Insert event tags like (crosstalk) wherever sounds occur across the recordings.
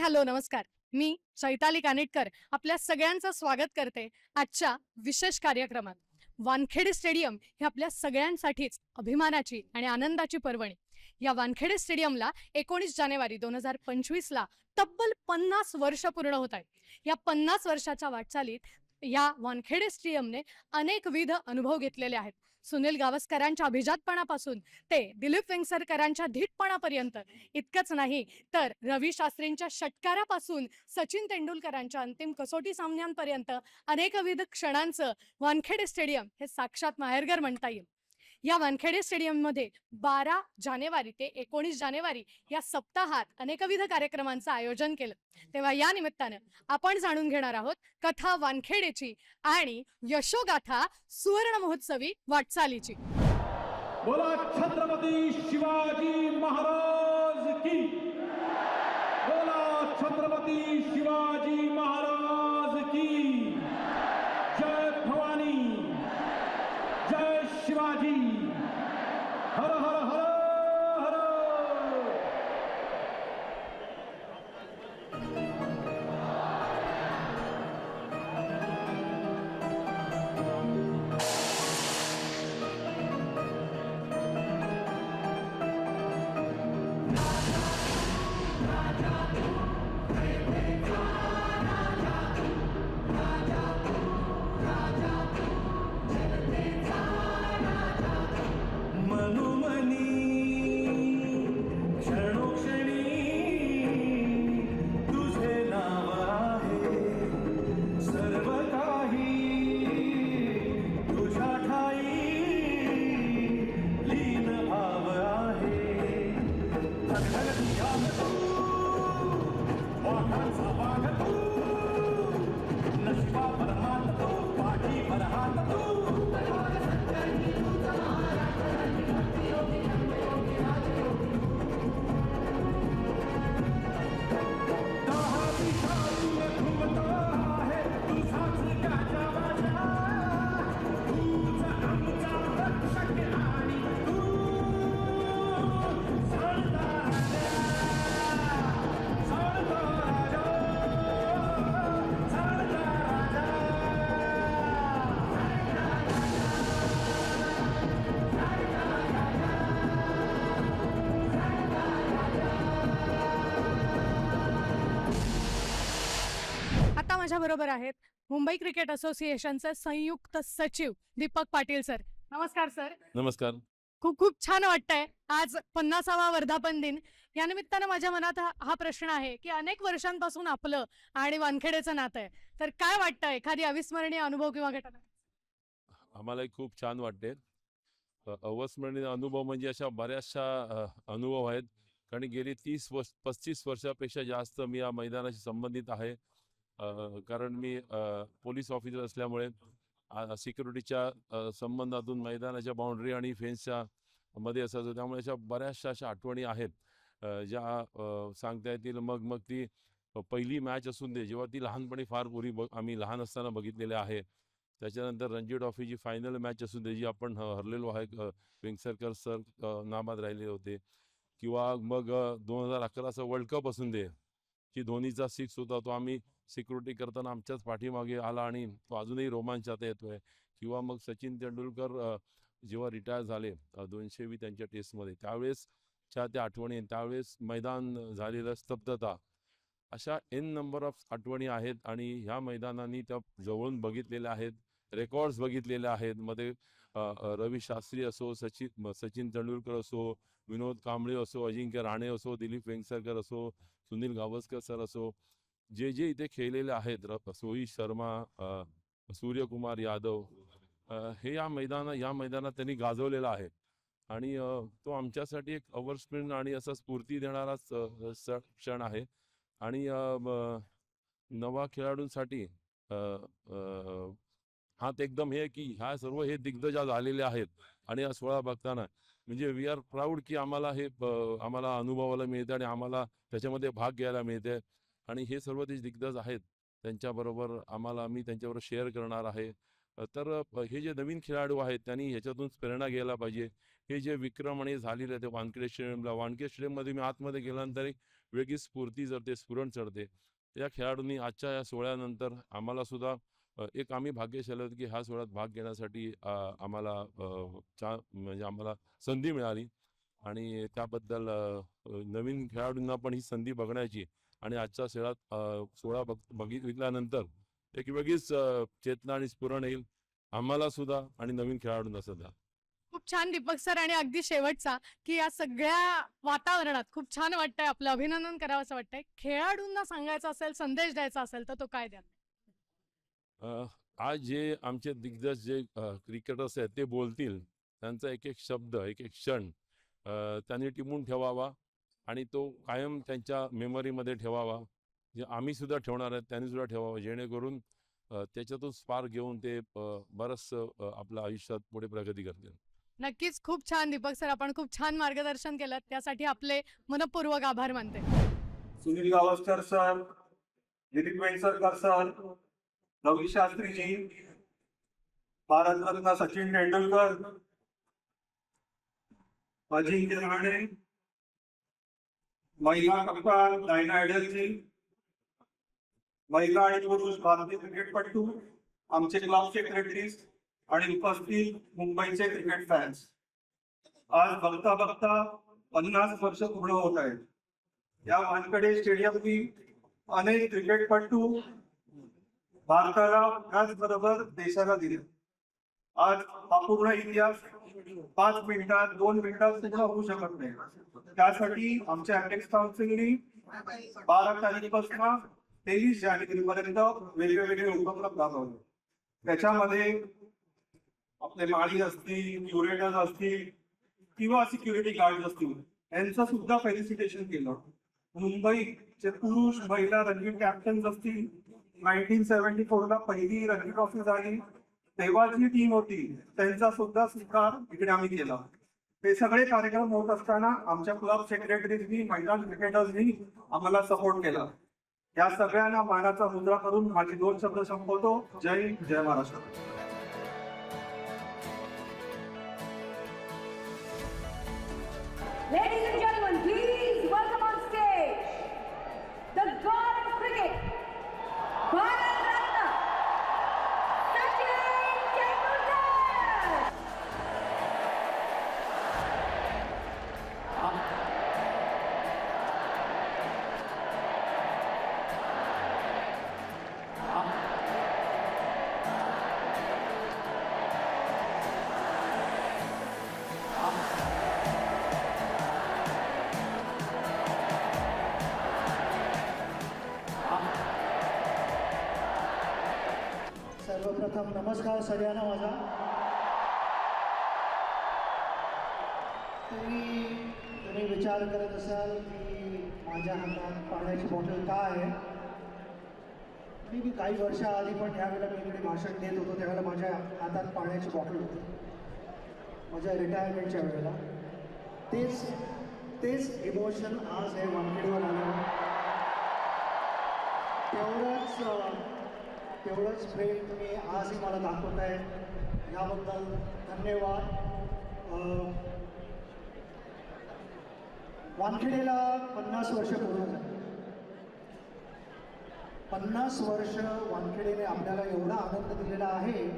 Hello नमस्कार. मी चैताली कानिटकर आपल्या सगळ्यांचं स्वागत करते आजच्या विशेष कार्यक्रमात. वानखेडे स्टेडियम हे आपल्या सगळ्यांसाठीच अभिमानाची आणि आनंदाची पर्वणी. या वानखेडे स्टेडियमला एकोणीस जानेवारी दोन हजार पंचवीस ला तब्बल पन्नास वर्ष पूर्ण होत आहेत. या पन्नास वर्षाच्या वाटचालीत या वानखेडे स्टेडियमने अनेकविध अनुभव घेतलेले आहेत. सुनील गावस्करांच्या अभिजातपणापासून ते दिलीप वेंगसरकरांच्या धीटपणापर्यंत. इतकंच नाही तर रवी शास्त्रींच्या षटकारापासून सचिन तेंडुलकरांच्या अंतिम कसोटी सामन्यांपर्यंत अनेकविध क्षणांचं वानखेडे स्टेडियम हे साक्षात माहेरघर म्हणता येईल. या वानखेडे स्टेडियममध्ये बारा जानेवारी ते एकोणीस जानेवारी या सप्ताहात अनेकविध कार्यक्रमांचं आयोजन केलं. तेव्हा या निमित्तानं आपण जाणून घेणार आहोत कथा वानखेडेची आणि यशोगाथा सुवर्ण महोत्सवी वाटचालीची. बोला छत्रपती शिवाजी महाराज की. बोला छत्रपती शिवाजी महाराज की. माझ्या बरोबर आहेत मुंबई क्रिकेट असोसिएशनचे संयुक्त सचिव दीपक पाटील सर. नमस्कार सर. नमस्कार. खूप खूप छान वाटतंय. आज पन्नासावा वर्धापन दिन. या निमित्तानं माझ्या मनात हा- प्रश्न आहे की अनेक वर्षांपासून आपलं आणि वानखेडेचं नातं आहे. तर काय वाटतं एखादी अविस्मरणीय अनुभव किंवा घटना? आम्हालाही खूप छान वाटते. अविस्मरणीय अनुभव म्हणजे अशा बऱ्याचशा अनुभव आहेत. कारण गेली तीस वर्ष पस्तीस वर्षापेक्षा जास्त मी या मैदानाशी संबंधित आहे. कारण मी पोलीस ऑफिसर असल्यामुळे सिक्युरिटीच्या संबंधातून मैदानाच्या बाउंड्री आणि फेन्सच्या मध्ये असायचं. त्यामुळे अशा बऱ्याचशा अशा आठवणी आहेत. ज्या सांगता येतील. मग मग ती पहिली मॅच असून दे जेव्हा ती लहानपणी फार पूर्वी बघ आम्ही लहान असताना बघितलेले आहे. त्याच्यानंतर रणजी ट्रॉफीची फायनल मॅच असून दे जी आपण हरलेलो आहे विंगसरकर सर नामात राहिले होते. किंवा मग दोन हजार अकराचा वर्ल्ड कप असून दे की धोनीचा सिक्स होता तो आम्ही सिक्युरिटी करताना आमच्याच पाठीमागे आला आणि तो अजूनही रोमांचात येतोय. किंवा मग सचिन तेंडुलकर जेव्हा रिटायर झाले दोनशे दोनशेवी त्यांच्या टेस्टमध्ये त्यावेळेसच्या त्या आठवणी त्यावेळेस मैदान झालेलं स्तब्धता अशा एन नंबर ऑफ आठवणी आहेत आणि ह्या मैदानांनी त्या जवळून बघितलेल्या आहेत रेकॉर्ड्स बघितलेले आहेत. मध्ये रवी शास्त्री असो सचिन सचिन तेंडुलकर असो विनोद कांबळे असो अजिंक्य राणे असो दिलीप वेंगसरकर असो सुनील गावस्कर सर असो जे जे इथे खेळलेले आहेत सोई रोहित शर्मा सूर्यकुमार यादव हे या मैदान या मैदानात त्यांनी गाजवलेलं आहे. आणि तो आमच्यासाठी एक अवर्स्प्रिंट आणि असा स्फूर्ती देणाराच क्षण आहे. आणि नवा खेळाडूंसाठी हात एकदम हे की ह्या सर्व हे दिग्गज झालेले आहेत. आणि हा सोहळा बघताना म्हणजे वी आर प्राऊड की आम्हाला हे आम्हाला अनुभवायला मिळते आणि आम्हाला त्याच्यामध्ये भाग घ्यायला मिळते. आणि हे सर्व ते दिग्गज आहेत त्यांच्याबरोबर आम्हाला आम्ही त्यांच्याबरोबर शेअर करणार आहे. तर हे जे नवीन खेळाडू आहेत त्यांनी ह्याच्यातून प्रेरणा घ्यायला पाहिजे. हे जे विक्रम आणि झालेले ते वानखेडे स्टेडियमला वानखेडे स्टेडियममध्ये मी आतमध्ये गेल्यानंतर एक वेगळी स्फूर्ती चढते स्फुरण चढते. या खेळाडूंनी आजच्या या सोहळ्यानंतर आम्हाला सुद्धा एक आम्ही भाग्यशाली आहोत की ह्या सोहळ्यात भाग घेण्यासाठी आम्हाला चा म्हणजे आम्हाला संधी मिळाली. आणि त्याबद्दल नवीन खेळाडूंना पण ही संधी बघण्याची आणि आजच्या अ, सोहळा बघ बघितल्यानंतर एक वेगळीच चेतना आणि स्फुरण येईल. आम्हाला सुद्धा आणि नवीन खेळाडूंना सुद्धा. खूप छान दीपक सर आणि अगदी शेवटचा की या सगळ्या वातावरणात खूप छान वाटतंय आपलं अभिनंदन करावं असं वाटतंय. खेळाडूंना सांगायचा असेल संदेश द्यायचा असेल तर तो काय द्या आज जे आमचे दिग्गज जे क्रिकेटर्स आहेत ते बोलतील. त्यांचा एक एक शब्द एक एक क्षण त्यांनी टिपून ठेवावा. आणि तो कायम त्यांच्या मेमरीमध्ये ठेवावा. जे आम्ही सुद्धा ठेवणार आहेत त्यांनी सुद्धा ठेवावा. जेणेकरून त्याच्यातून स्पार्क घेऊन ते अ, आपल्या आयुष्यात पुढे प्रगती करतील. नक्कीच. खूप छान दीपक सर आपण खूप छान मार्गदर्शन केलं त्यासाठी आपले मनपूर्वक आभार मानते. सुनील गावस्कर सर दिलीप वेंगसरकर सर रवी शास्त्रीजी भारतरत्न सचिन तेंडुलकर अजिंक्य राणे महिला कप्तान डायना एडलजी महिला आणि पुरुष भारतीय क्रिकेटपटू आमचे क्लब सेक्रेटरीज आणि उपस्थित मुंबईचे क्रिकेट फॅन्स आज बघता बघता पन्नास वर्ष पूर्ण होत आहेत. या वानकडे स्टेडियमनी अनेक क्रिकेटपटू भारताला त्याचबरोबर देशाला दिले. आज हा पूर्ण इतिहास पाच मिनिटात दोन मिनिटात सुद्धा होऊ शकत नाही. त्यासाठी आमच्या अटेक्स काउन्सिलनी बारा तारखेपासून तेवीस जानेवारी पर्यंत वेगवेगळे उपक्रम राबवले. त्याच्यामध्ये आपले माळी असतील क्युरेटर्स असतील किंवा सिक्युरिटी गार्ड असतील यांचं सुद्धा फेलिसिटेशन केलं. मुंबईचे पुरुष महिला रणजी कॅप्टन्स असतील. नाईन्टीन सेव्हन्टी फोर ला पहिली रणजी ट्रॉफी झाली. तेव्हा जी टीम होती त्यांचा सुद्धा स्वीकार इकडे आम्ही केला हे सगळे कार्यक्रम होत असताना आमच्या क्लब सेक्रेटरीजनी महिला क्रिकेटर्सनी आम्हाला सपोर्ट केला. या सगळ्यांना मानाचा मुद्रा करून माझे दोन शब्द संपवतो. जय जय Maharashtra. Ladies and gentlemen, please नमस्कार सगळ्यांना माझा. तुम्ही तुम्ही विचार करत असाल की माझ्या हातात पाण्याची बॉटल का आहे? मी मी काही वर्षाआधी पण त्यावेळेला मी इकडे भाषण देत होतो त्यावेळेला माझ्या हातात पाण्याची बॉटल होती. माझ्या रिटायरमेंटच्या वेळेला. तेच तेच इमोशन आज हे वानखेडवर आलं. तेवढंच तेवढंच प्रेम तुम्ही आजही मला दाखवताय याबद्दल धन्यवाद. वानखेडेला पन्नास वर्ष पूर्ण झाली. पन्नास वर्ष वानखेडेने आपल्याला एवढा आनंद दिलेला आहे.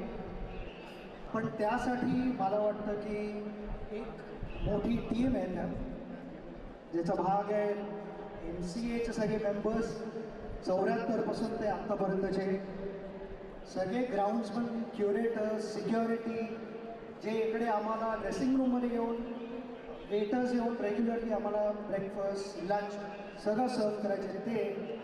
पण त्यासाठी मला वाटतं की एक मोठी टीम आहे ना ज्याचा भाग आहे एम सी एचे सगळे मेंबर्स चौऱ्याहत्तरपासून ते आत्तापर्यंतचे सगळे ग्राउंड्समन क्युरेटर्स सिक्युरिटी जे इकडे आम्हाला ड्रेसिंग रूममध्ये येऊन वेटर्स येऊन रेग्युलरली आम्हाला ब्रेकफास्ट लंच सगळं सर्व करायचे. ते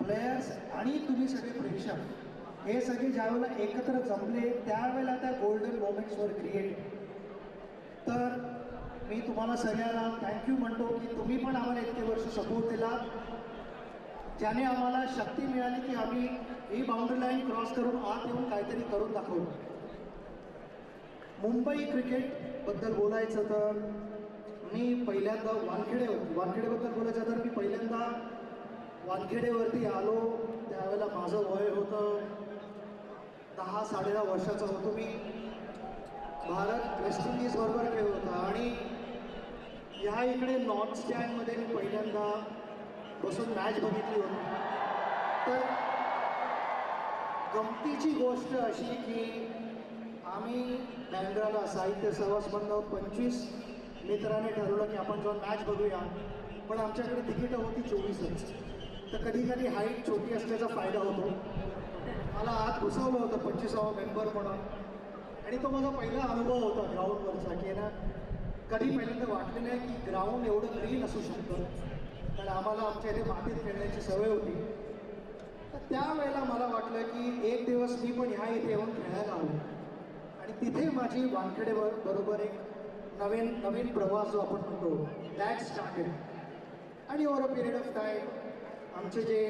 प्लेयर्स आणि तुम्ही सगळे प्रेक्षक हे सगळे ज्यावेळेला एकत्र जमले त्यावेळेला त्या गोल्डन मोमेंट्सवर क्रिएट तर मी तुम्हाला सगळ्यांना थँक्यू म्हणतो की तुम्ही पण आम्हाला इतके वर्ष सपोर्ट दिला ज्याने आम्हाला शक्ती मिळाली की आम्ही ही बाउंड्री लाईन क्रॉस करून आत येऊन काहीतरी करून दाखवू. मुंबई क्रिकेटबद्दल बोलायचं तर मी पहिल्यांदा वानखेडे वानखेडेबद्दल बोलायचं तर मी पहिल्यांदा वानखेडेवरती आलो. त्यावेळेला माझं वय होतं दहा साडेदहा वर्षाचा होतो मी. भारत वेस्ट इंडिजबरोबर खेळ होता. आणि ह्या इकडे नॉर्थ स्टँडमध्ये मी पहिल्यांदा बसून मॅच बघितली होती. तर गमतीची गोष्ट अशी की आम्ही बँड्राला साहित्य सहवासमधनं पंचवीस मित्राने ठरवलं की आपण जाऊन मॅच बघूया. पण आमच्याकडे तिकीटं होती चोवीसच. तर कधी कधी हाईट छोटी असल्याचा फायदा होतो. मला आत घुसवलं होतं पंचवीसावा मेंबर म्हणून. आणि तो माझा पहिला अनुभव होता ग्राउंडवरचा की ना कधी पहिल्यांदा वाटलं नाही की ग्राउंड एवढं क्लीन असू शकतं. कारण आम्हाला आमच्या इथे मातीत खेळण्याची सवय होती. तर त्यावेळेला मला वाटलं की एक दिवस मी पण ह्या इथे येऊन खेळायला हवं आणि तिथे माझी वानखेडे बरोबर एक नवीन नवीन प्रवास जो आपण म्हणतो दॅट स्टार्टेड. आणि over a period of time आमचे जे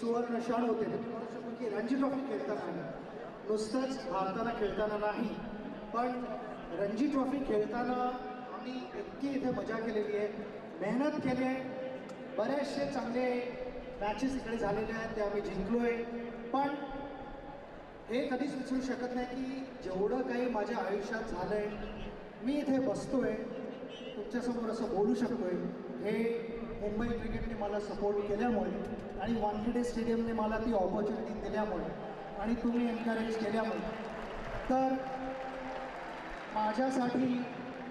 सुवर्ण क्षण होते ते म्हणू शकतो की रणजी ट्रॉफी खेळताना नुसतंच भारताला खेळताना नाही पण रणजी ट्रॉफी खेळताना आम्ही इतकी इथे मजा केलेली आहे मेहनत केली आहे बरेचसे चांगले मॅचेस इकडे झालेले आहेत ते आम्ही जिंकलो आहे पण हे कधीच विसरू शकत नाही की जेवढं काही माझ्या आयुष्यात झालं आहे मी इथे बसतोय तुमच्यासमोर असं बोलू शकतोय. हे मुंबई क्रिकेटने मला सपोर्ट केल्यामुळे आणि वानखेडे स्टेडियमने मला ती ऑपॉर्च्युनिटी दिल्यामुळे आणि तुम्ही एन्करेज केल्यामुळे. तर माझ्यासाठी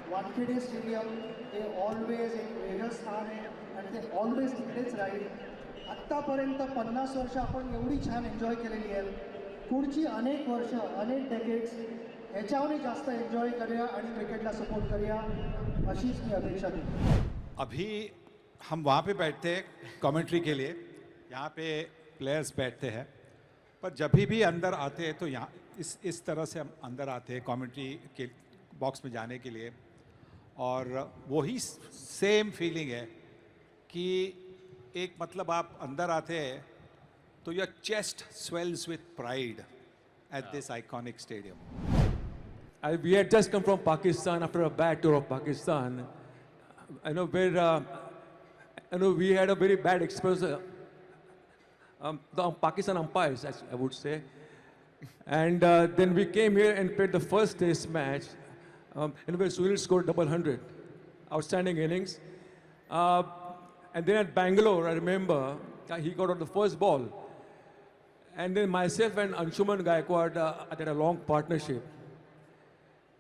वानखेडे स्टेडियम हे ऑलवेज एक वेगळं स्थान आहे. आणि ते ऑलवेज तिकडेच राहील. आत्तापर्यंत पन्नास वर्ष आपण एवढी छान एन्जॉय केलेली आहे पुढची अनेक वर्ष अनेक डेकेट्स ह्याच्यावरही जास्त एन्जॉय करूया आणि क्रिकेटला सपोर्ट करूया अशीच मी अपेक्षा देतो. अभी हम वहाँ पे बैठते हैं कमेंट्री के लिए. यहाँ पे प्लेयर्स बैठते हैं. पर जब भी अंदर आते हैं तो यहाँ इस इस तरह से हम अंदर आते हैं कमेंट्री के बॉक्स में जाने के लिए. और वही सेम फीलिंग है कि एक मतलब आप अंदर आते हैं तो your chest swells with pride at this iconic stadium I, we had just come from Pakistan after a bad tour of Pakistan. I know where uh, I know we had a very bad experience. Uh, um, the Pakistan umpires, as I would say, and uh, then we came here and played the first test match, um, and where Sunil scored double hundred, outstanding innings. Uh, and then at Bangalore, I remember uh, he got on the first ball, and then myself and Anshuman Gaikwad uh, had a long partnership.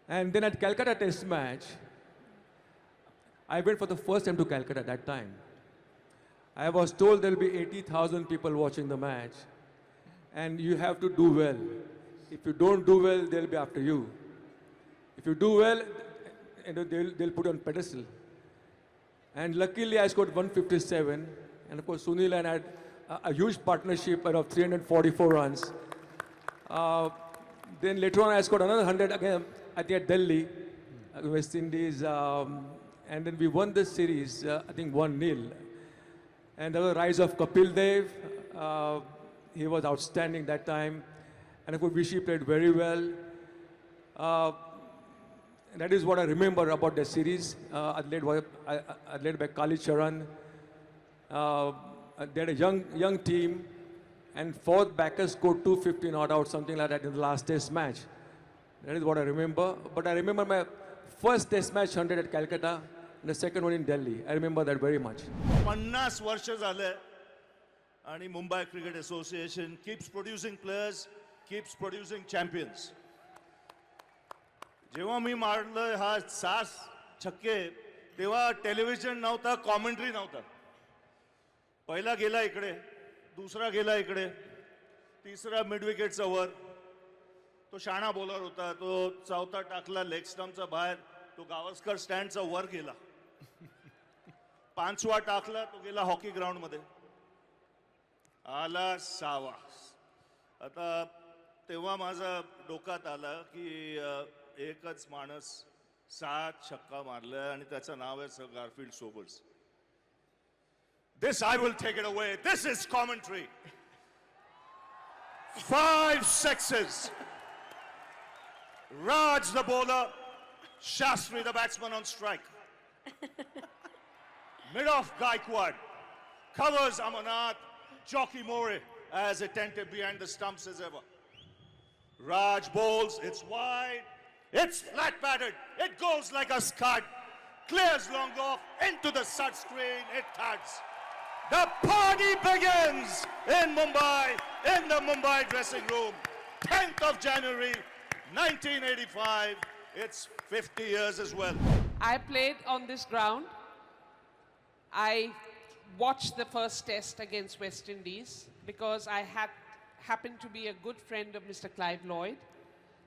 And then at Calcutta Test match, I went for the first time to Calcutta that time. I was told there'll be 80,000 people watching the match, and you have to do well. If you don't do well, they'll be after you. If you do well, you know, they'll, they'll put you on pedestal. And luckily, I scored 157, and of course, Sunil and I had a, huge partnership of 344 runs. Uh, then later on, I scored another 100 again I think at Delhi, uh, West Indies, um, and then we won the series, uh, I think 1 0. And there the rise of Kapil Dev, uh, he was outstanding that time. And of course, Vishy played very well Uh, and that is what I remember about the series. Uh, led, by, uh, uh, led by Khalid Charan. Uh, they had a young, young team, and fourth backer scored 250 not out, something like that in the last test match. That is what I remember. But I remember my first test match 100 at Calcutta, and the second one in Delhi. I remember that very much. पन्नास वर्ष झाले आणि Mumbai cricket association keeps producing players keeps producing champions जेव्हा मी मारलं हा सास छक्के तेव्हा टेलिव्हिजन नव्हता कॉमेंट्री नव्हता. पहिला गेला इकडे दुसरा गेला इकडे तिसरा मिडविकेटचा वर. तो शाणा बॉलर होता तो चौथा टाकला लेग स्टम्पचा बाहेर तो गावस्कर स्टँडचा वर गेला. पाचवा टाकला तो गेला हॉकी ग्राउंडमध्ये आला सावा आता तेव्हा माझा डोक्यात आला की एकच माणूस सात छक्का मारलाय आणि त्याचं नाव आहे sir Garfield Sobers this I will take it away this is commentary five sixes. Raj the bowler, Shastri the batsman on strike. (laughs) Mid off Gaikwad covers Amarnath, Jockey Mori as attentive behind the stumps as ever. Raj bowls, it's wide, it's flat batted, it goes like a scud, clears long off into the stud screen, it thuds. The party begins in Mumbai, in the Mumbai dressing room. 10th of January, 1985. It's 50 years as well. I played on this ground. I watched the first test against West Indies because I had happened to be a good friend of Mr. Clive Lloyd,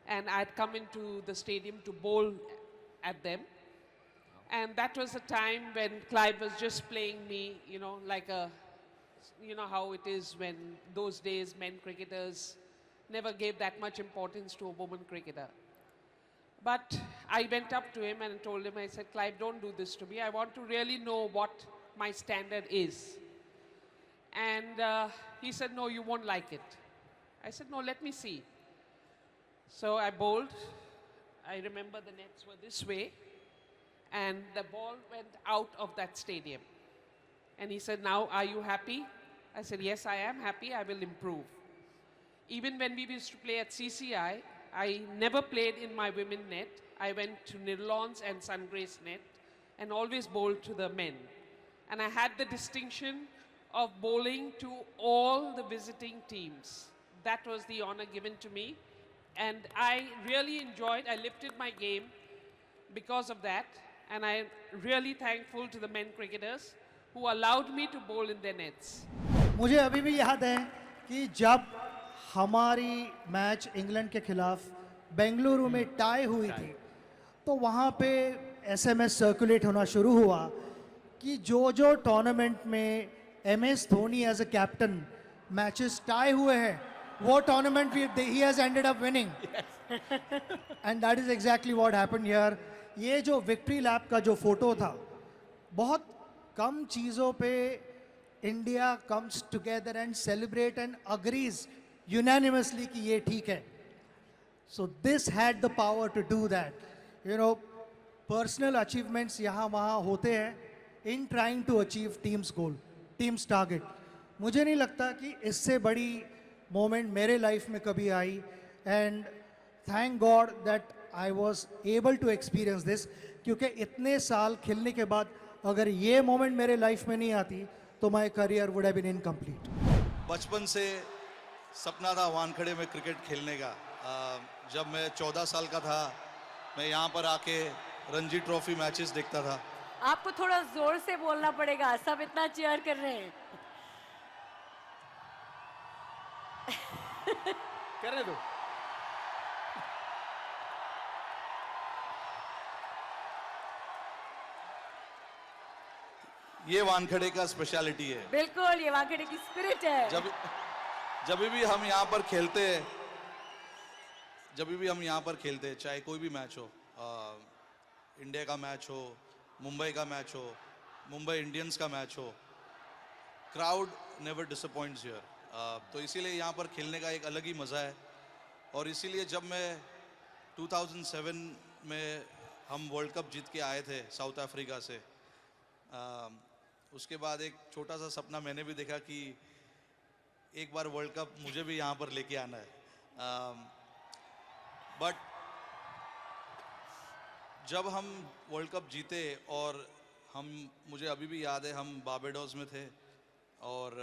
and I'd come into the stadium to bowl at them. And that was a time when Clive was just playing me, you know, like a, you know how it is when those days men cricketers never gave that much importance to a woman cricketer. But I went up to him and told him, I said, Clive, don't do this to me. I want to really know what my standard is. And uh, he said, No, you won't like it. I said, No, let me see. So I bowled. I remember the nets were this way. And the ball went out of that stadium. And he said, Now, are you happy? I said, Yes, I am happy. I will improve. Even when we used to play at CCI, I never played in my women net. I went to Nirlons and Sun Sungrace net and always bowled to the men. And I had the distinction of bowling to all the visiting teams. That was the honor given to me. And I really enjoyed, I lifted my game because of that. And I'm really thankful to the men cricketers who allowed me to bowl in their nets. मुझे अभी भी याद है कि जब हमारी match England के खिलाफ बेंगलुरु में टाई हुई थी तो वहाँ पे एसएमएस सर्कुलेट होना शुरू हुआ कि जो जो टूर्नामेंट में M S Dhoni as a captain matches tie हुए हैं वो tournament he has ended up winning and that is exactly what happened here ये जो विक्ट्री लैप का जो फोटो था बहुत कम चीज़ों पे India comes together and celebrate and agrees unanimously कि ये ठीक है so this had the power to do that you know personal achievements यहाँ वहाँ होते हैं in trying to achieve teams goal teams target मुझे नहीं लगता कि इससे बड़ी मोमेंट मेरे लाइफ में कभी आई and thank God that I was able to experience this क्योंकि इतने साल खेलने के बाद अगर ये मोमेंट मेरे लाइफ में नहीं आती तो my career would have been incomplete बचपन से सपना था वानखड़े में क्रिकेट खेलने का। जब मैं चौदह साल का था मैं यहाँ पर आके रणजी ट्रॉफी मैचेस देखता था। आपको थोड़ा ज़ोर से बोलना पड़ेगा सब इतना चेयर कर रहे हैं। करने दो ये वानखड़े का स्पेशलिटी है। बिल्कुल ये वाकई की स्पिरिट है। जब जब भी हम यहाँ पर खेलते हैं जब भी हम यहाँ पर खेलते हैं चाहे कोई भी मैच हो अ, इंडिया का मैच हो मुंबई का मैच हो मुंबई इंडियंस का मैच हो क्राउड नेवर डिसअपॉइंट्स हियर तो इसीलिए यहाँ पर खेलने का एक अलग ही मज़ा है। और इसीलिए जब मैं 2007 में हम वर्ल्ड कप जीत के आए थे साउथ अफ्रीका से अ, उसके बाद एक छोटा सा सपना मैंने भी देखा कि एक बार वर्ल्ड कप मुझे भी यहाँ पर लेके आना है। आ, बट जब हम वर्ल्ड कप जीते और हम मुझे अभी भी याद है हम बाबेडोस में थे और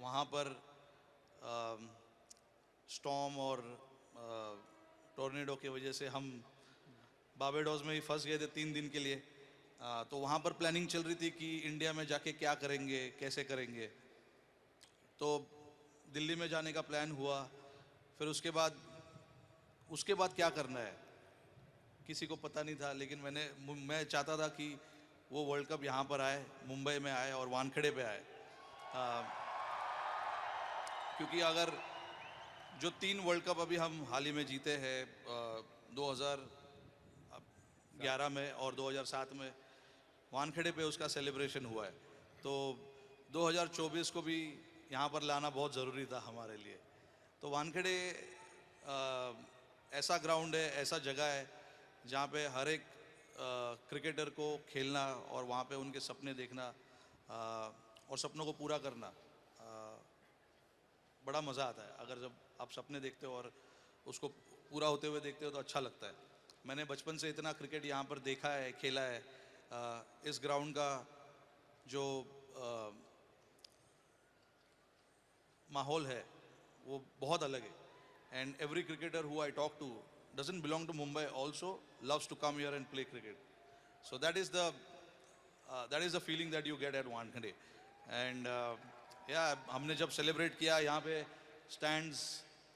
वहाँ पर स्टॉम और टोर्नेडो की वजह से हम बाबेडोज में ही फंस गए थे तीन दिन के लिए। अ, तो वहाँ पर प्लानिंग चल रही थी कि इंडिया में जाके क्या करेंगे कैसे करेंगे। तो दिल्ली में जाने का प्लान हुआ फिर उसके बाद उसके बाद क्या करना है? किसी को पता नहीं था लेकिन मैंने मैं चाहता था कि वो वर्ल्ड कप यहाँ पर आए मुंबई में आए और वानखेड़े पे आए। आ, क्योंकि अगर जो तीन वर्ल्ड कप अभी हम हाल ही में जीते हैं दो हज़ार ग्यारह में और 2007 में वानखेड़े पे उसका सेलिब्रेशन हुआ है। तो 2024 को भी यहाँ पर लाना बहुत ज़रूरी था हमारे लिए। तो वानखेड़े ऐसा ग्राउंड है ऐसा जगह है जहाँ पे हर एक क्रिकेटर को खेलना और वहाँ पे उनके सपने देखना अ, और सपनों को पूरा करना। बड़ा मज़ा आता है। अगर जब आप सपने देखते हो और उसको पूरा होते हुए देखते हो तो अच्छा लगता है। मैंने बचपन से इतना क्रिकेट यहाँ पर देखा है, खेला है। इस ग्राउंड का जो माहौल है, वो बहुत अलग है। And every cricketer who I talk to doesn't belong to Mumbai also loves to come here and play cricket so that is the that is the feeling that you get at Wankhede and या हमने जब celebrate KIA, यहाँ पे stands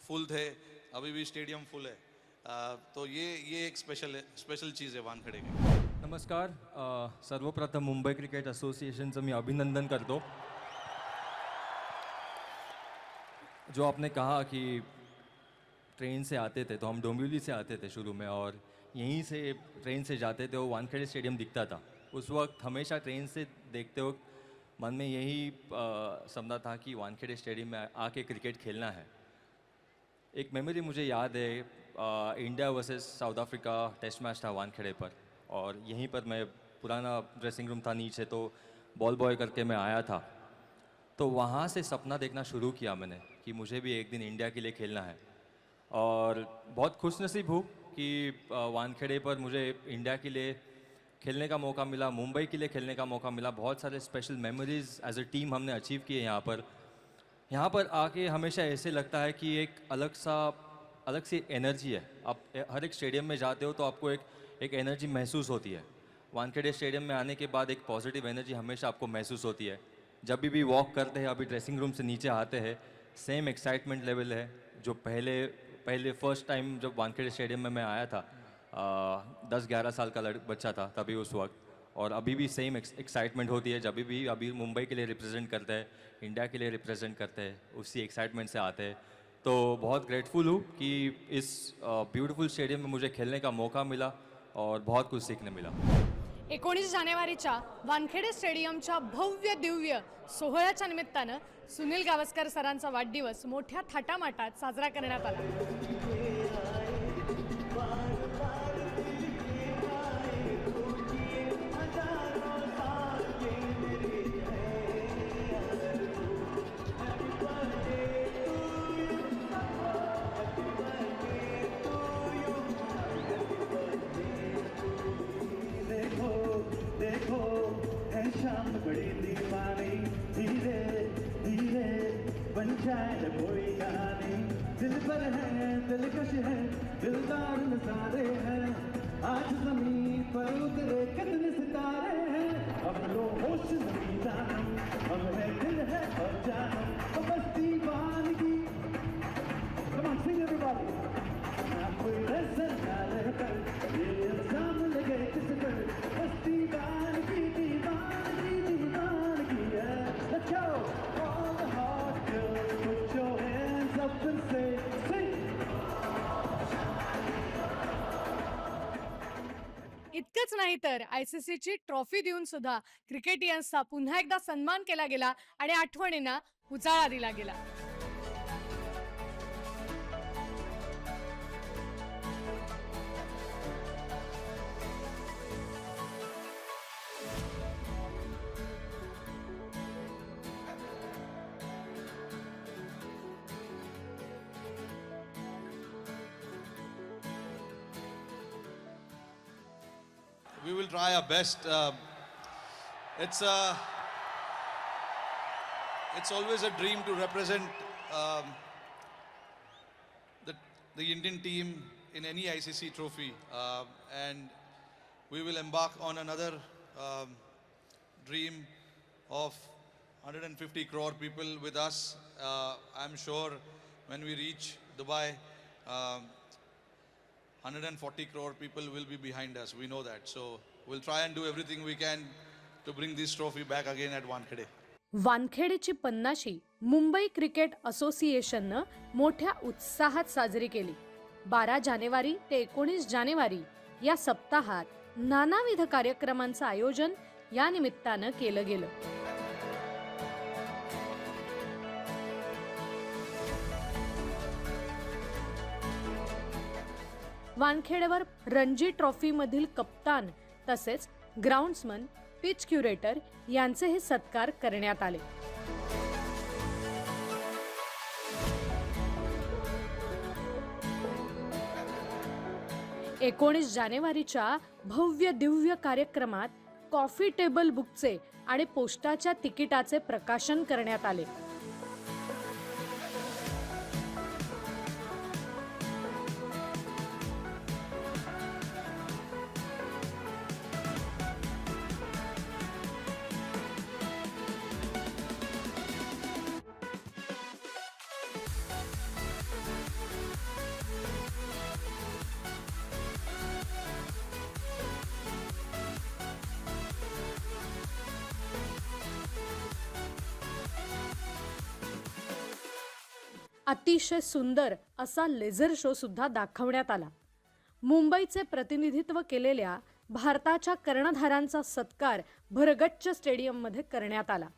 फुल थे, अभी भी stadium फुल है। तो ये ये एक स्पेशल स्पेशल चीज़ है वानखड़े की। नमस्कार सर्वप्रथम मुंबई क्रिकेट असोसिएशनचं मी अभिनंदन करतो जो आपने कहा कि ट्रेन से आते थे तो हम डोंबिवली से आते थे शुरू में, और यहीं से ट्रेन से जाते थे, वो वानखेड़े स्टेडियम दिखता था। उस वक्त हमेशा ट्रेन से देखते वक्त मन में यही सपना था कि वानखेड़े स्टेडियम में आके क्रिकेट खेलना है। एक मेमोरी मुझे याद है अ, India versus South Africa test match था वानखेड़े पर और यहीं पर मैं पुराना ड्रेसिंग रूम था नीचे तो बॉल बॉय करके मैं आया था। तो वहाँ से सपना देखना शुरू किया मैंने कि मुझे भी एक दिन इंडिया के लिए खेलना है और बहुत खुश नसीब हूँ कि वानखेड़े पर मुझे इंडिया के लिए खेलने का मौका मिला, मुंबई के लिए खेलने का मौका मिला, बहुत सारे special memories as a team हमने अचीव किए यहाँ पर। यहाँ पर आके हमेशा ऐसे लगता है कि एक अलग सा, अलग सी एनर्जी है। आप हर एक स्टेडियम में जाते हो तो आपको एक एक एनर्जी महसूस होती है। वानखेड़े स्टेडियम में आने के बाद एक पॉजिटिव एनर्जी हमेशा आपको महसूस होती है। जब भी भी वॉक करते हैं, अभी ड्रेसिंग रूम से नीचे आते हैं सेम एक्साइटमेंट लेवल है, जो पहले पहले फ़र्स्ट टाइम जब वानखेड़े स्टेडियम में मैं आया था। दस ग्यारह साल का लड़ बच्चा था तभी उस वक्त। और अभी भी सेम एक्साइटमेंट होती है जब भी अभी मुंबई के लिए रिप्रेजेंट करते हैं इंडिया के लिए रिप्रेजेंट करते हैं उसी एक्साइटमेंट से आते हैं। तो बहुत ग्रेटफुल हूँ कि इस ब्यूटीफुल स्टेडियम में मुझे खेलने का मौका मिला और बहुत कुछ सीखने मिला। एकोणीस जानेवारीच्या वानखेडे स्टेडियमच्या भव्य दिव्य सोहळ्याच्या निमित्तानं सुनील गावस्कर सरांचा वाढदिवस मोठ्या थाटामाटात साजरा करण्यात आला. एवढंच नाही तर आयसीसीची ट्रॉफी देऊन सुद्धा क्रिकेटियन्सचा पुन्हा एकदा सन्मान केला गेला आणि आठवणींना उजाळा दिला गेला. Try our best. Uh, it's uh, it's always a dream to represent um, the the Indian team in any ICC trophy, uh, and we will embark on another um, dream of 150 crore people with us. Uh, I'm sure when we reach Dubai. Um, 140 crore people will be behind us. We know that. So we'll try and do everything we can to bring this trophy back again at Wankhede. वानखेडेची पन्नाशी Mumbai cricket असोसिएशननं मोठ्या उत्साहात साजरी केली बारा जानेवारी ते एकोणीस जानेवारी या सप्ताहात नानाविध कार्यक्रमांचं आयोजन या निमित्तानं केलं गेलं वानखेडेवर रणजी ट्रॉफीमधील कप्तान तसेच ग्राउंड्समन पिच क्युरेटर यांचेही सत्कार करण्यात आले. एकोणीस जानेवारीच्या भव्य दिव्य कार्यक्रमात कॉफी टेबल बुकचे आणि पोस्टाच्या तिकिटाचे प्रकाशन करण्यात आले. अतिशय सुंदर असा लेझर शो सुद्धा दाखवण्यात आला. मुंबईचे प्रतिनिधित्व केलेल्या भारताच्या कर्णधारांचा सत्कार भरगच्च स्टेडियममध्ये करण्यात आला.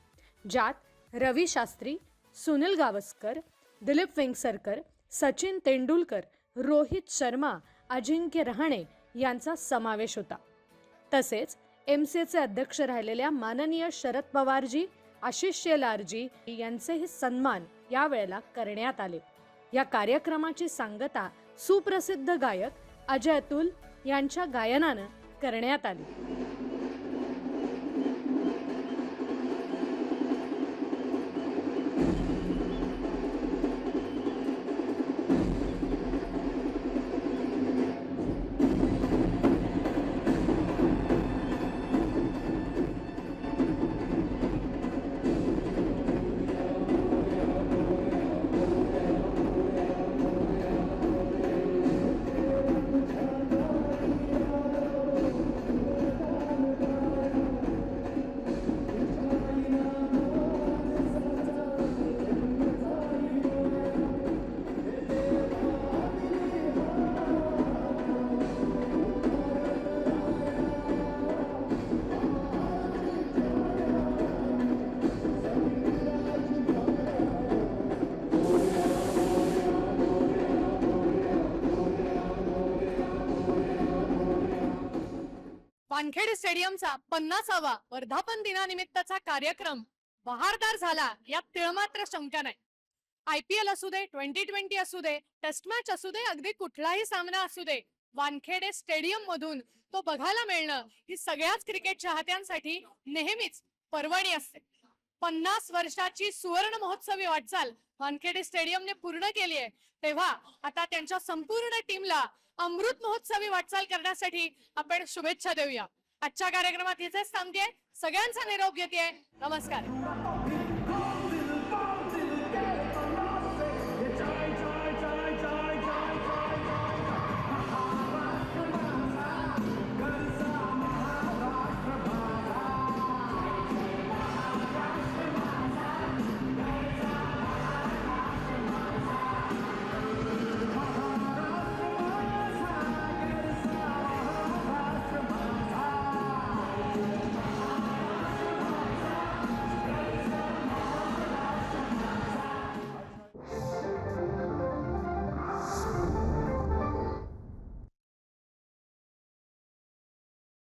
ज्यात रवी शास्त्री सुनील गावस्कर दिलीप वेंगसरकर सचिन तेंडुलकर रोहित शर्मा अजिंक्य रहाणे यांचा समावेश होता. तसेच एम सी एचे अध्यक्ष राहिलेल्या माननीय शरद पवारजी आशिष शेलारजी यांचेही सन्मान यावेळेला करण्यात आले. या कार्यक्रमाची सांगता सुप्रसिद्ध गायक अजय अतुल यांच्या गायनानं करण्यात आली. वानखेडे स्टेडियमचा पन्नासावा वर्धापन दिनानिमित्तचा कार्यक्रम बहारदार झाला यात तिळमात्र शंका नाही. आय पी एल असू दे ट्वेंटी ट्वेंटी असू दे टेस्ट मॅच असू दे अगदी कुठलाही सामना असू दे वानखेडे स्टेडियम मधून तो बघायला मिळणं ही सगळ्याच क्रिकेट चाहत्यांसाठी नेहमीच पर्वणी असते. पन्नास वर्षाची सुवर्ण महोत्सवी वाटचाल वानखेडे स्टेडियमने पूर्ण केली आहे. तेव्हा आता त्यांच्या संपूर्ण टीमला अमृत महोत्सवी वाटचाल करण्यासाठी आपण शुभेच्छा देऊया. आजच्या कार्यक्रमात इथेच थांबतेय. सगळ्यांचा निरोप घेते नमस्कार.